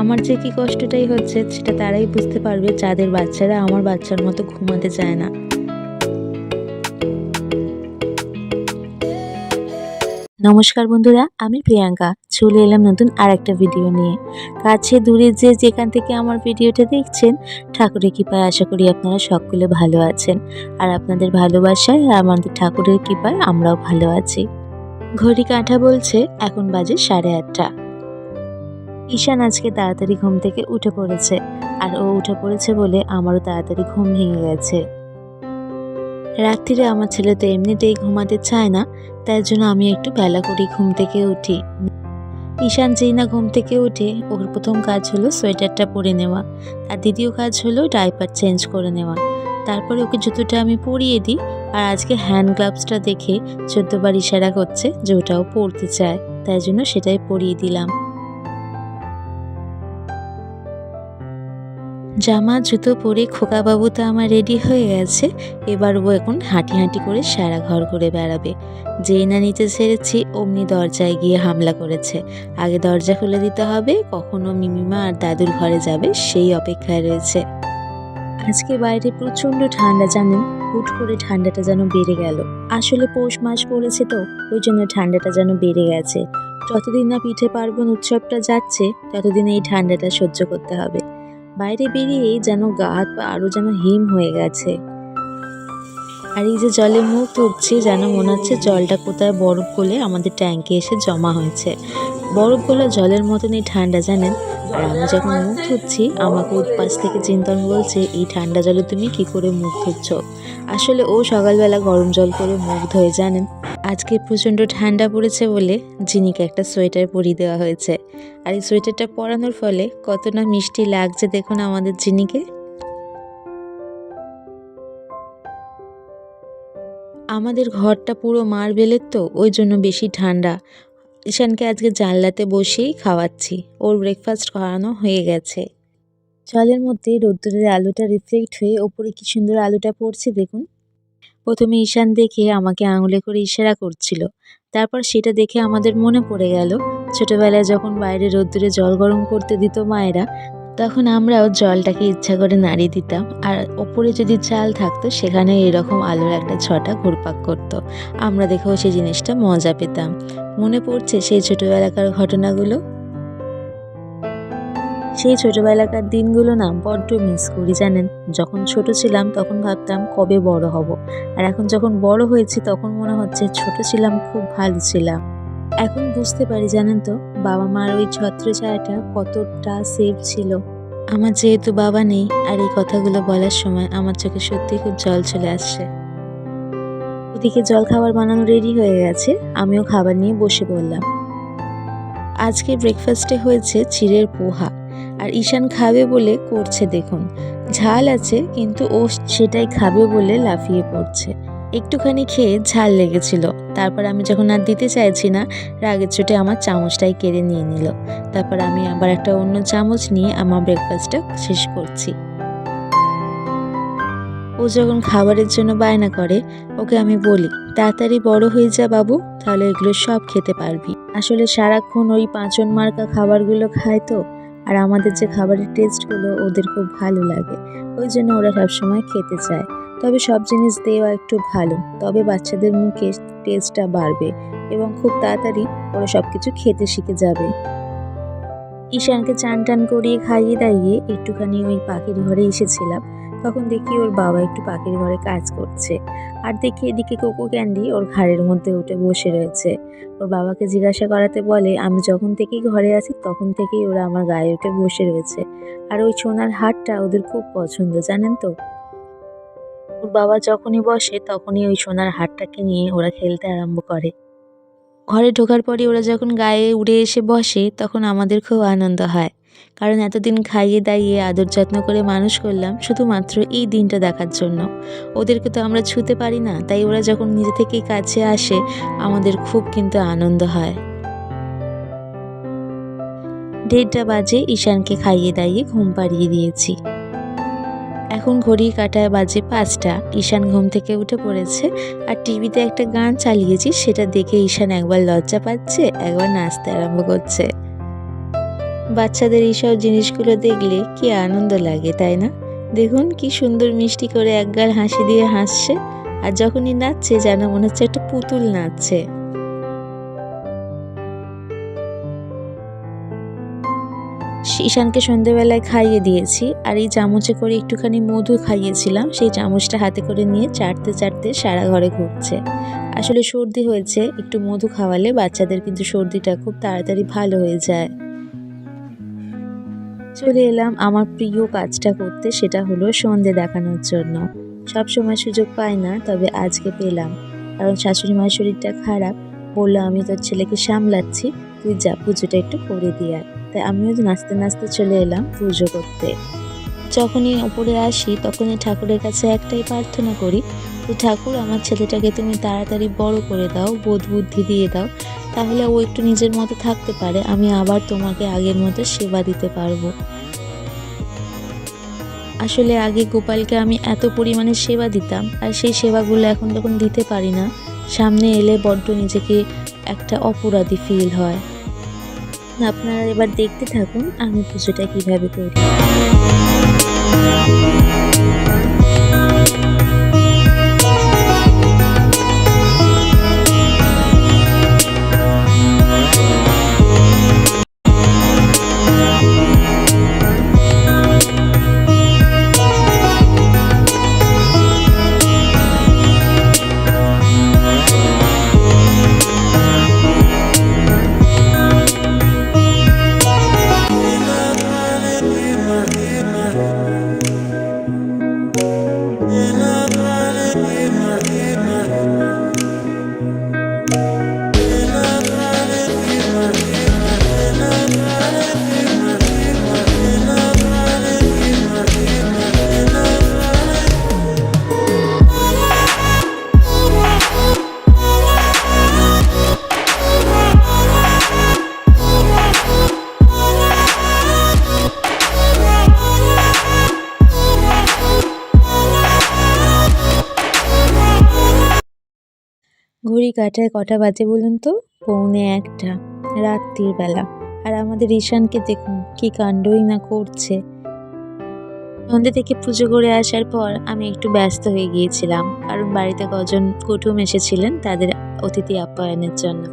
আমার যে কি কষ্টটাই হচ্ছে, সেটা তারাই বুঝতে পারবে, যাদের বাচ্চারা আমার বাচ্চার মতো ঘুমাতে চায় না। নমস্কার বন্ধুরা, আমি প্রিয়াঙ্কা। চলে এলাম নতুন আর একটা ভিডিও নিয়ে। কাছে দূরে যে যেখান থেকে আমার ভিডিওটা দেখছেন, ঠাকুরের কৃপায় আশা করি আপনারা সকলে ভালো আছেন। আর আপনাদের ভালোবাসায় আর আমাদের ঠাকুরের কৃপায় আমরাও ভালো আছি। ঘড়ি কাঁঠা বলছে, এখন বাজে সাড়ে আটটা। ঈশান আজকে তাড়াতাড়ি ঘুম থেকে উঠে পড়েছে, আর ও উঠে পড়েছে বলে আমারও তাড়াতাড়ি ঘুম ভেঙে গেছে। রাত্রিরে আমার ছেলে তো এমনিতেই ঘুমাতে চায় না, তাই জন্য আমি একটু বেলা করি ঘুম থেকে উঠি। ঈশান যেই না ঘুম থেকে উঠে, ওর প্রথম কাজ হলো সোয়েটারটা পরে নেওয়া, আর দ্বিতীয় কাজ হলো ডাইপার চেঞ্জ করে নেওয়া। তারপরে ওকে জুতোটা আমি পরিয়ে দিই, আর আজকে হ্যান্ড গ্লাভসটা দেখে চোদ্দবার ইশারা করছে যে ওটাও পরতে চায়, তাই জন্য সেটাই পরিয়ে দিলাম। জামা, জুতো পরে খোকাবাবু তো আমার রেডি হয়ে গেছে। এবার ও এখন হাঁটি হাঁটি করে সারা ঘর ঘুরে বেড়াবে। যেই না নিচে ছেড়েছি, অমনি দরজায় গিয়ে হামলা করেছে। আগে দরজা খুলে দিতে হবে, কখনো মিমিমা আর দাদুর ঘরে যাবে, সেই অপেক্ষায় রয়েছে। আজকে বাইরে প্রচণ্ড ঠান্ডা, জানেন? হুট করে ঠান্ডাটা যেন বেড়ে গেল। আসলে পৌষ মাস পড়েছে তো, ওই জন্য ঠান্ডাটা যেন বেড়ে গেছে। যতদিন না পিঠে পার্বণ উৎসবটা যাচ্ছে, ততদিন এই ঠান্ডাটা সহ্য করতে হবে। বাইরে বেরিয়েই যেন গা হাত পা আরও যেন হিম হয়ে গেছে। আর এই যে জলে মুখ ধুচ্ছি, যেন মনে হচ্ছে জলটা কোথায় বরফ গলে আমাদের ট্যাঙ্কে এসে জমা হয়েছে। বরফ গলা জলের মতনই ঠান্ডা, জানেন? আর আমি যখন মুখ ধুচ্ছি, আমাকে উৎপাস থেকে চিন্তন বলছে, এই ঠান্ডা জলে তুমি কি করে মুখ ধুচ্ছ? আসলে ও সকালবেলা গরম জল করে মুখ ধুয়ে, জানেন? আজকে প্রচণ্ড ঠান্ডা পড়েছে বলে জিনিকে একটা সোয়েটার পরিয়ে দেওয়া হয়েছে। আর এই সোয়েটারটা পরানোর ফলে কত না মিষ্টি লাগছে দেখুন আমাদের জিনিকে। আমাদের ঘরটা পুরো মার্বেলের তো, ওই জন্য বেশি ঠান্ডা। ঈশানকে আজকে জানলাতে বসেই খাওয়াচ্ছি। ওর ব্রেকফাস্ট করানো হয়ে গেছে। জলের মধ্যে রোদ্দুরের আলোটা রিফ্লেক্ট হয়ে ওপরে কি সুন্দর আলোটা পড়ছে দেখুন। প্রথমে ঈশান দেখে আমাকে আঙুলে করে ইশারা করছিল। তারপর সেটা দেখে আমাদের মনে পড়ে গেল। ছোটবেলায় যখন বাইরে রোদ্দুরে জল গরম করতে দিত মায়েরা তখন আমরাও জলটাকে ইচ্ছা করে নাড়িয়ে দিতাম। আর ওপরে যদি চাল থাকতো, সেখানে এরকম আলোর একটা ছটা ঘুরপাক করতো। আমরা দেখেও সেই জিনিসটা মজা পেতাম। মনে পড়ছে সেই ছোটবেলাকার ঘটনাগুলো? সেই ছোটবেলাকার দিনগুলো না বড্ড মিস করি, জানেন? যখন ছোট ছিলাম, তখন ভাবতাম কবে বড় হব। আর এখন যখন বড় হয়েছি, তখন মনে হচ্ছে ছোট ছিলাম, খুব ভালো ছিলাম। এখন বুঝতে পারি, জানেন তো? বাবা মার ওই ছত্র ছত্রছায়াটা কতটা সেফ ছিল। আমার যেহেতু বাবা নেই আর এই কথাগুলো বলার সময় আমার চোখে সত্যি খুব জল চলে আসছে। ওদিকে জল খাবার বানানো রেডি হয়ে গেছে, আমিও খাবার নিয়ে বসে পড়লাম। আজকে ব্রেকফাস্টে হয়েছে চিড়ের পোহা। আর ঈশান খাবে বলে করছে দেখুন। ঝাল আছে, কিন্তু ও সেটাই খাবে বলে লাফিয়ে পড়ছে। একটুখানি খেয়ে ঝাল লেগেছিল। তারপর আমি যখন আর দিতে চাইছি না, রাগের চোটে আমার চামচটাই কেড়ে নিয়ে নিল। তারপর আমি আবার একটা অন্য চামচ নিয়ে আমার ব্রেকফাস্টটা শেষ করছি। ও যখন খাবারের জন্য বায়না করে, ওকে আমি বলি, তাড়াতাড়ি বড় হয়ে যা বাবু, তাহলে এগুলো সব খেতে পারবি। আসলে সারাক্ষণ ওই পাঁচন মার্কা খাবারগুলো খায় তো। আর আমাদের যে খাবারের টেস্টগুলো ওদের খুব ভালো লাগে ওই জন্য ওরা সবসময় খেতে চায়। তবে সব জিনিস দেওয়া একটু ভালো তবে বাচ্চাদের মুখে টেস্টটা বাড়বে এবং খুব তাড়াতাড়ি ওরা সব কিছু খেতে শিখে যাবে। ঈশানকে চান টান করিয়ে খাইয়ে দাইয়ে একটুখানি ওই পাখির ঘরে এসেছিলাম। তখন দেখি ওর বাবা একটু পাখির ঘরে কাজ করছে। আর দেখি এদিকে কোকো ক্যান্ডি ওর ঘাড়ের মধ্যে উঠে বসে রয়েছে। ওর বাবাকে জিজ্ঞাসা করাতে বলে, আমি যখন থেকেই ঘরে আছি, তখন থেকেই ওরা আমার গায়ে উঠে বসে রয়েছে। আর ওই সোনার হারটা ওদের খুব পছন্দ, জানেন তো? ওর বাবা যখনই বসে, তখনই ওই সোনার হারটাকে নিয়ে ওরা খেলতে আরম্ভ করে। ঘরে ঢোকার পরে ওরা যখন গায়ে উড়ে এসে বসে, তখন আমাদের খুব আনন্দ হয়। কারণ এতদিন খাইয়ে দাইয়ে, আদর যত্ন করে মানুষ করলাম, শুধুমাত্র এই দিনটা দেখার জন্য। ওদেরকে তো আমরা ছুতে পারি না, তাই ওরা যখন নিজে থেকেই কাছে আসে, আমাদের খুব কিন্তু আনন্দ হয়। দেড়টা বাজে ঈশানকে খাইয়ে দাইয়ে ঘুম পাড়িয়ে দিয়েছি। এখন ঘড়ি কাটায় বাজে পাঁচটা, ঈশান ঘুম থেকে উঠে পড়েছে আর টিভিতে একটা গান চালিয়েছি, সেটা দেখে ঈশান একবার লজ্জা পাচ্ছে, একবার নাচতে আরম্ভ করছে। বাচ্চাদের এইসব জিনিসগুলো দেখলে কি আনন্দ লাগে, তাই না? দেখুন কি সুন্দর মিষ্টি করে একগাল হাসি দিয়ে হাসছে আর যখনই নাচছে যেন মনে হচ্ছে একটা পুতুল নাচছে। ঈশানকে সন্ধেবেলায় খাইয়ে দিয়েছি আর এই চামচে করে একটুখানি মধু খাইয়েছিলাম, সেই চামচটা হাতে করে নিয়ে চাটতে চাটতে সারা ঘরে ঘুরছে। আসলে সর্দি হয়েছে, একটু মধু খাওয়ালে বাচ্চাদের কিন্তু সর্দিটা খুব তাড়াতাড়ি ভালো হয়ে যায়। চলে এলাম আমার প্রিয় কাজটা করতে, সেটা হলো সন্ধে দেখানোর জন্য। সব সময় সুযোগ পাই না, তবে আজকে পেলাম। কারণ শাশুড়ি মায়ের শরীরটা খারাপ, বলল, আমি তোর ছেলেকে সামলাচ্ছি, তুই যা, পুজোটা একটু করে দিয়ে তাই আমিও নাচতে নাচতে চলে এলাম পুজো করতে। যখনই ওপরে আসি, তখনই ঠাকুরের কাছে একটাই প্রার্থনা করি, তো ঠাকুর, আমার ছেলেটাকে তুমি তাড়াতাড়ি বড় করে দাও বোধ বুদ্ধি দিয়ে দাও তাহলে ও একটু নিজের মতো থাকতে পারে, আমি আবার তোমাকে আগের মতো সেবা দিতে পারব। আসলে আগে গোপালকে আমি এত পরিমাণে সেবা দিতাম, আর সেই সেবাগুলো এখন তখন দিতে পারি না। সামনে এলে বড্ড নিজেকে একটা অপরাধী ফিল হয়। আপনারা এবার দেখতে থাকুন আমি পুজোটা কীভাবে করি। ঘড়ি কাটায় কটা বাজে বলুন তো? পৌনে একটা, রাত্রির বেলা। আর আমাদের ঈশানকে দেখুন, কি কাণ্ডই না করছে। সন্ধ্যে থেকে পুজো করে আসার পর আমি একটু ব্যস্ত হয়ে গিয়েছিলাম। কারণ বাড়িতে কজন কুটুম এসেছিলেন তাদের অতিথি আপ্যায়নের জন্য।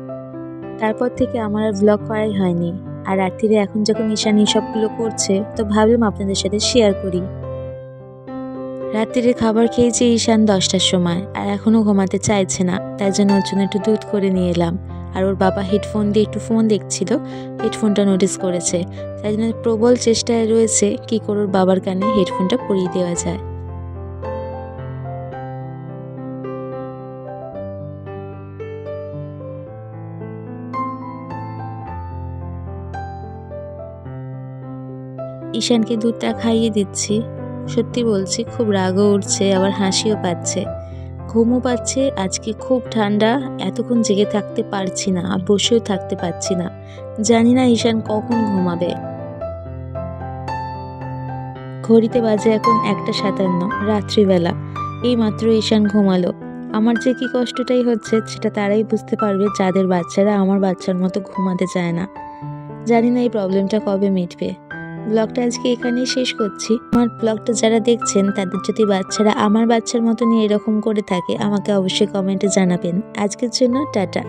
তারপর থেকে আমার আর ব্লগ করাই হয়নি। আর রাত্রিরে এখন যখন ঈশান সবগুলো করছে, তো ভাবলাম আপনাদের সাথে শেয়ার করি। রাত্রিরে খাবার খেয়েছি ঈশান দশটার সময় আর এখনও ঘুমাতে চাইছে না তাই জন্য ওর জন্য একটু দুধ করে নিয়ে এলাম। আর ওর বাবা হেডফোন দিয়ে একটু ফোন দেখছিল, হেডফোনটা নোটিস করেছে। তাই জন্য প্রবল চেষ্টায় রয়েছে কি করে ওর বাবার কানে হেডফোনটা পরিয়ে দেওয়া যায়। ঈশানকে দুধটা খাইয়ে দিচ্ছি। সত্যি বলছি, খুব রাগও উঠছে, আবার হাসিও পাচ্ছে। ঘুমও পাচ্ছে, আজকে খুব ঠান্ডা, এতক্ষণ জেগে থাকতে পারছি না, আর বসেও থাকতে পারছি না। জানি না ঈশান কখন ঘুমাবে। ঘড়িতে বাজে এখন একটা সাতান্ন, রাত্রিবেলা। এই মাত্র ঈশান ঘুমালো। আমার যে কি কষ্টটাই হচ্ছে, সেটা তারাই বুঝতে পারবে, যাদের বাচ্চারা আমার বাচ্চার মতো ঘুমাতে চায় না। জানি না এই প্রবলেমটা কবে মিটবে। ব্লগটা আজকে এখানেই শেষ করছি। আমার ব্লগটা যারা দেখছেন, তাদের যদি বাচ্চারা আমার বাচ্চার মতনই এরকম করে থাকে, আমাকে অবশ্যই কমেন্টে জানাবেন। আজকের জন্য টাটা।